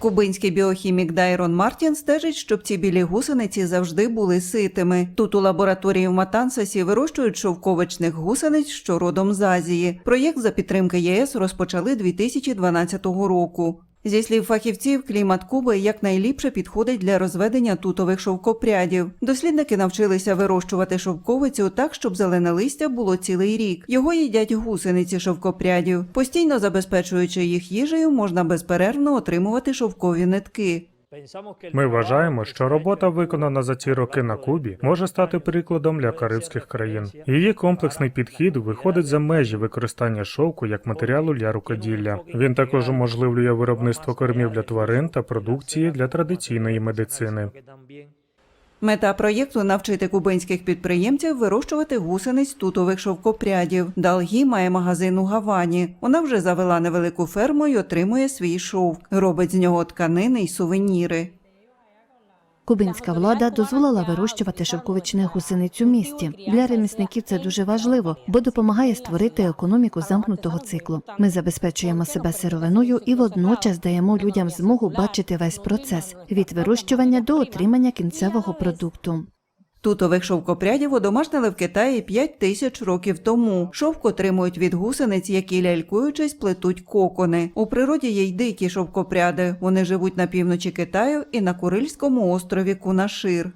Кубинський біохімік Дайрон Мартін стежить, щоб ці білі гусениці завжди були ситими. Тут у лабораторії в Матансасі вирощують шовковичних гусениць, що родом з Азії. Проєкт за підтримки ЄС розпочали 2012 року. Зі слів фахівців, клімат Куби якнайліпше підходить для розведення тутових шовкопрядів. Дослідники навчилися вирощувати шовковицю так, щоб зелене листя було цілий рік. Його їдять гусениці шовкопрядів. Постійно забезпечуючи їх їжею, можна безперервно отримувати шовкові нитки. Ми вважаємо, що робота, виконана за ці роки на Кубі, може стати прикладом для карибських країн. Її комплексний підхід виходить за межі використання шовку як матеріалу для рукоділля. Він також уможливлює виробництво кормів для тварин та продукції для традиційної медицини. Мета проєкту навчити кубинських підприємців вирощувати гусениць тутових шовкопрядів. Далгі має магазин у Гавані. Вона вже завела невелику ферму і отримує свій шовк. Робить з нього тканини й сувеніри. Кубинська влада дозволила вирощувати шовковичних гусениць у місті. Для ремісників це дуже важливо, бо допомагає створити економіку замкнутого циклу. Ми забезпечуємо себе сировиною і водночас даємо людям змогу бачити весь процес від вирощування до отримання кінцевого продукту. Тутових шовкопрядів одомашнили в Китаї 5 тисяч років тому. Шовк отримують від гусениць, які лялькуючись плетуть кокони. У природі є й дикі шовкопряди. Вони живуть на півночі Китаю і на Курильському острові Кунашир.